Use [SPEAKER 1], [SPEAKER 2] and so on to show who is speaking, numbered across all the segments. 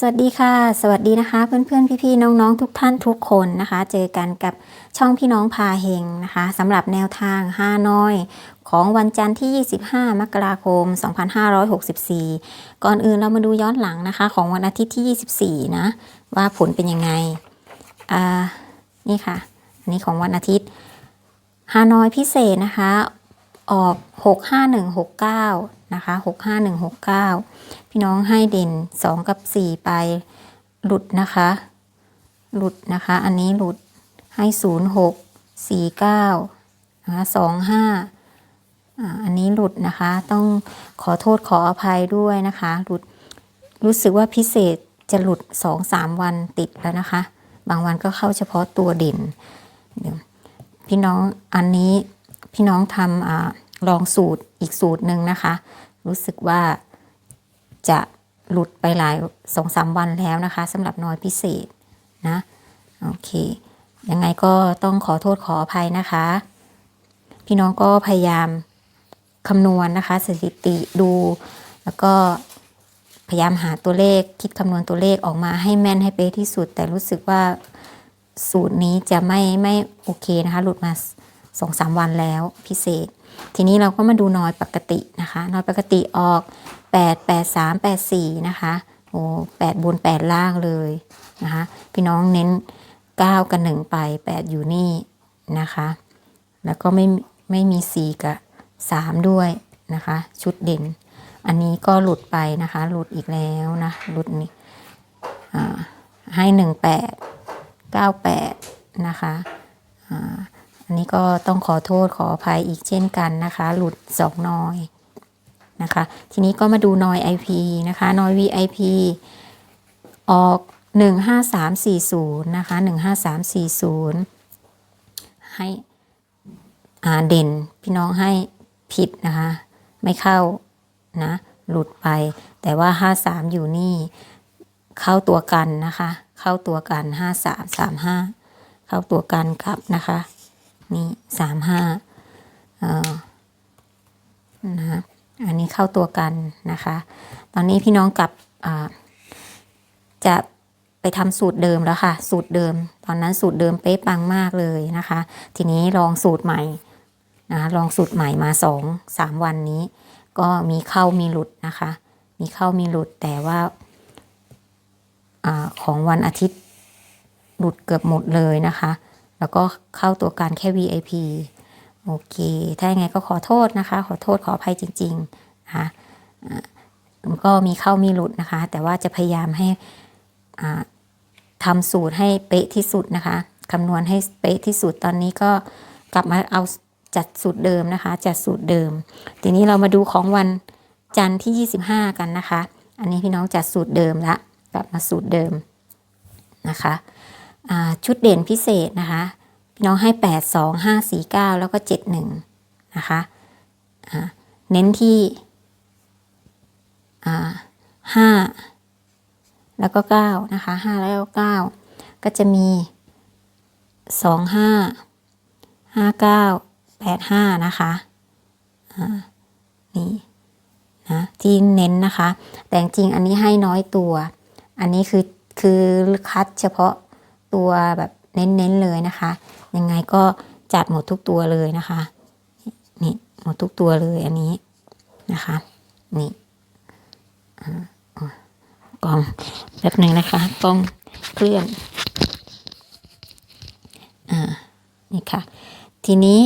[SPEAKER 1] สวัสดีค่ะ สวัสดีนะคะ เพื่อนๆ พี่ๆ น้องๆ ทุกท่านทุกคนนะคะ เจอกันกับช่องพี่น้องพาเฮงนะคะสำหรับแนวทางฮานอย ของวันจันทร์ที่ 25 มกราคม 2564 ก่อนอื่นเรามาดูย้อนหลังนะคะ ของวันอาทิตย์ที่ 24 นะ ว่าผลเป็นยังไงอ่านี่ค่ะ อันนี้ของวันอาทิตย์ฮานอยพิเศษนะคะ ออก 65169 นะคะ 65169 พี่น้องให้เด่น 2 กับ 4 ไป หลุดนะคะ หลุดนะคะ อันนี้หลุดให้ 06 49นะคะ25อ่าอันนี้หลุดนะคะ ต้องขอโทษขออภัยด้วยนะคะ หลุด รู้สึกว่าพิเศษจะหลุด2-3วันติดแล้วนะคะ บางวันก็เข้าเฉพาะตัวเด่นเดี๋ยวพี่น้องอันนี้ พี่น้องทำอลองสูตรอีกสูตรหนึ่งนะคะ รู้สึกว่าจะหลุดไปหลายสองสามวันแล้วนะคะสำหรับน้อยพิเศษนะโอเค ยังไงก็ต้องขอโทษขออภัยนะคะ พี่น้องก็พยายามคำนวณนะคะสถิติดู แล้วก็พยายามหาตัวเลขคิดคำนวณตัวเลขออกมาให้แม่นให้เป๊ะที่สุด แต่รู้สึกว่าสูตรนี้จะไม่ไม่โอเคนะคะ หลุดมา สองสามวันแล้วพิเศษ ทีนี้เราก็มาดูนอยปกตินะคะนอยปกติออก 8 8 3 8 4 นะคะโอ้8บน8ล่างเลยนะคะพี่น้องเน้น 9 กับ 1 ไป 8 อยู่นี่นะคะ แล้วก็ไม่ไม่มี 4 กับ 3 ด้วยนะคะ ชุดเด่น อันนี้ก็หลุดไปนะคะ หลุดอีกแล้วนะหลุดนี่ให้ 18 98 นะคะ อันนี้ก็ต้องขอโทษขออภัยอีกเช่นกันนะคะ หลุดสองนอยนะคะ ทีนี้ก็มาดูนอย IP นะคะนอย VIP ออก 15340 นะคะ 15340 ให้อ่าเด่นพี่น้องให้ผิดนะคะ ไม่เข้านะ หลุดไป แต่ว่า 53 อยู่นี่ เข้าตัวกันนะคะ เข้าตัวกัน 5335 เข้าตัวกันครับนะคะ นี่สามห้านะอันนี้เข้าตัวกันนะคะ ตอนนี้พี่น้องกลับจะไปทำสูตรเดิมแล้วค่ะ สูตรเดิม ตอนนั้นสูตรเดิมเป๊ะปังมากเลยนะคะ ทีนี้ลองสูตรใหม่นะลองสูตรใหม่มาสองสามวันนี้ ก็มีเข้ามีหลุดนะคะ มีเข้ามีหลุดแต่ว่าอาของวันอาทิตย์หลุดเกือบหมดเลยนะคะ แล้วก็เข้าตัวการแค่ VIP โอเค ถ้าอย่างไงก็ขอโทษนะคะ ขอโทษขออภัยจริงๆนะคะอ่าก็มีเข้ามีหลุดนะคะ แต่ว่าจะพยายามให้ทำสูตรให้เป๊ะที่สุดนะคะคำนวณให้เป๊ะที่สุดตอนนี้ก็กลับมาเอาจัดสูตรเดิมนะคะ จัดสูตรเดิม ทีนี้เรามาดูของวันจันทร์ที่ 25 กันนะคะ อันนี้พี่น้องจัดสูตรเดิมละกลับมาสูตรเดิมนะคะ ชุดเด่นพิเศษนะคะพี่น้องให้ 8 2 5 4 9 แล้วก็ 7 1 นะคะเน้นที่อ่า5แล้วก็9นะคะ5แล้วก็9ก็จะมี2 5 5 9 8 5นะคะอ่านี่นะที่เน้นนะคะ แต่จริงอันนี้ให้น้อยตัว อันนี้คือคือคัดเฉพาะ ตัวแบบเน้นๆเลยนะคะ ยังไงก็จัดหมดทุกตัวเลยนะคะ นี่หมดทุกตัวเลยอันนี้นะคะ นี่กล้องแป๊บหนึ่งนะคะกล้องเคลื่อนอ่านี่ค่ะ ทีนี้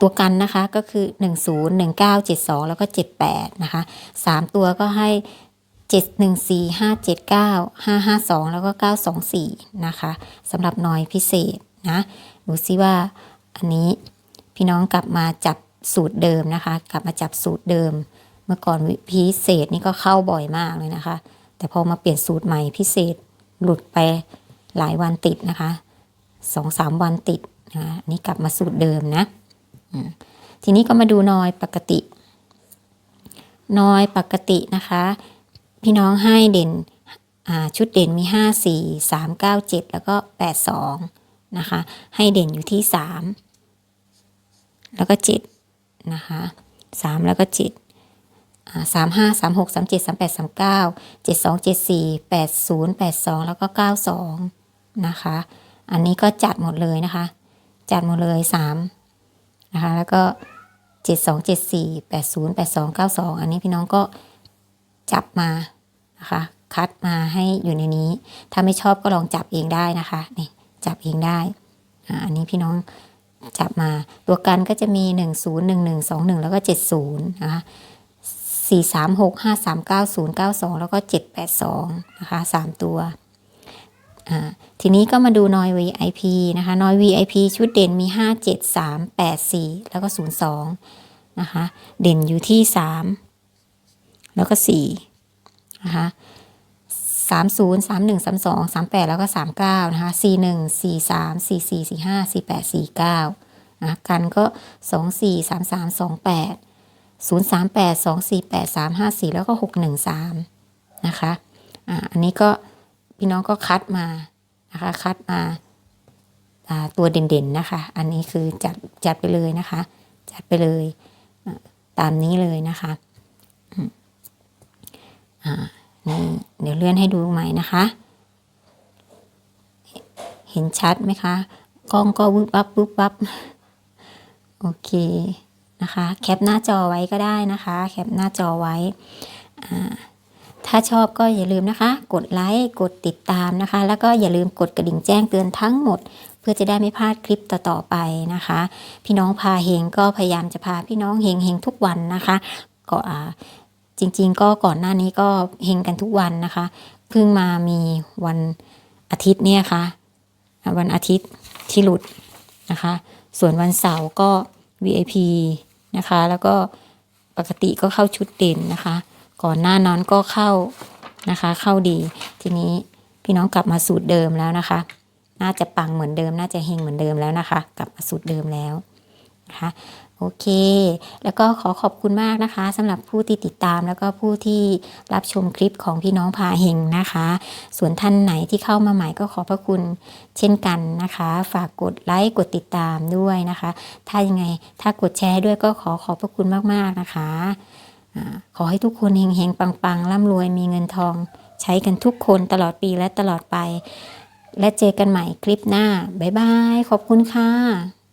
[SPEAKER 1] ตัวกันนะคะก็คือ 10 19 72 แล้วก็ 78 นะคะ 3 ตัวก็ให้ 714 579 552 แล้วก็ 924 นะคะสำหรับนอยพิเศษนะดูซิว่าอันนี้พี่น้องกลับมาจับสูตรเดิมนะคะ กลับมาจับสูตรเดิม เมื่อก่อนพิเศษนี่ก็เข้าบ่อยมากเลยนะคะ แต่พอมาเปลี่ยนสูตรใหม่พิเศษหลุดไปหลายวันติดนะคะสองสามวันติดนะ,ะน,นี่กลับมาสูตรเดิมนะทีนี้ก็มาดูนอยปกติ นอยปกตินะคะ พี่น้องให้เด่นชุดเด่นมี 5 4 3 9 7 แล้วก็ 8 2 นะคะ ให้เด่นอยู่ที่ 3 แล้วก็ 7 นะคะ 3 แล้วก็7สามห้าสามหกสามเจ็ดสามแปดสามเก้าเจ็ดสองเจ็ดสี่แปดศูนย์แปดสองแล้วก็เก้าสองนะคะ อันนี้ก็จัดหมดเลยนะคะ จัดหมดเลยสามนะคะ แล้วก็เจ็ดสองเจ็ดสี่แปดศูนย์แปดสองเก้าสองอันนี้พี่น้องก็จับมา นะคะ คัดมาให้อยู่ในนี้ ถ้าไม่ชอบก็ลองจับเองได้นะคะนี่จับเองได้อันนี้พี่น้องจับมาตัวกันก็จะมี 1 0 1 1 2 1 แล้วก็ 70 นะคะ 4 3 6 5 3 9 0 9 2 แล้วก็ 782 นะคะ 3 ตัว ทีนี้ก็มาดูนอย VIP นะคะนอย VIP ชุดเด่นมี 5 7 3 8 4 แล้วก็ 02 นะคะ เด่นอยู่ที่ 3 แล้วก็ 4 นะคะสามศูนย์สามหนึ่งสามสองสามแปดแล้วก็สามเก้านะคะสี่หนึ่งสี่สามสี่สี่สี่ห้าสี่แปดสี่เก้านะกันก็สองสี่สามสามสองแปดศูนย์สามแปดสองสี่แปดสามห้าสี่แล้วก็หกหนึ่งสามนะคะอ่าอันนี้ก็พี่น้องก็คัดมานะคะคัดมาตัวเด่นๆนะคะ อันนี้คือจัดจัดไปเลยนะคะ จัดไปเลยตามนี้เลยนะคะ อ่านี่เดี๋ยวเลื่อนให้ดูใหม่นะคะ เห็นชัดไหมคะ กล้องก็วึบวับวึบวับโอเคนะคะ แคปหน้าจอไว้ก็ได้นะคะ แคปหน้าจอไว้อ่าถ้าชอบก็อย่าลืมนะคะ กดไลค์ กดติดตามนะคะ แล้วก็อย่าลืมกดกระดิ่งแจ้งเตือนทั้งหมด เพื่อจะได้ไม่พลาดคลิปต่อๆไปนะคะ พี่น้องพาเฮงก็พยายามจะพาพี่น้องเฮงเฮงทุกวันนะคะ ก็อ่า จริง ๆ ก็ก่อนหน้านี้ก็เฮงกันทุกวันนะคะ เพิ่งมามีวันอาทิตย์เนี่ยค่ะ วันอาทิตย์ที่หลุดนะคะ ส่วนวันเสาร์ก็ VIP นะคะ แล้วก็ปกติก็เข้าชุดเด่นนะคะ ก่อนหน้านั้นก็เข้านะคะ เข้าดี ทีนี้พี่น้องกลับมาสูตรเดิมแล้วนะคะ น่าจะปังเหมือนเดิม น่าจะเฮงเหมือนเดิมแล้วนะคะ กลับมาสูตรเดิมแล้ว นะคะโอเค แล้วก็ขอขอบคุณมากนะคะสำหรับผู้ที่ติดตามแล้วก็ผู้ที่รับชมคลิปของพี่น้องพาเฮงนะคะ ส่วนท่านไหนที่เข้ามาใหม่ก็ขอพระคุณเช่นกันนะคะ ฝากกดไลค์กดติดตามด้วยนะคะ ถ้ายังไงถ้ากดแชร์ด้วยก็ขอขอบพระคุณมากๆนะคะขอให้ทุกคนเฮงๆปังๆร่ำรวยมีเงินทอง ใช้กันทุกคนตลอดปีและตลอดไป และเจอกันใหม่คลิปหน้าบ๊ายบายขอบคุณค่ะ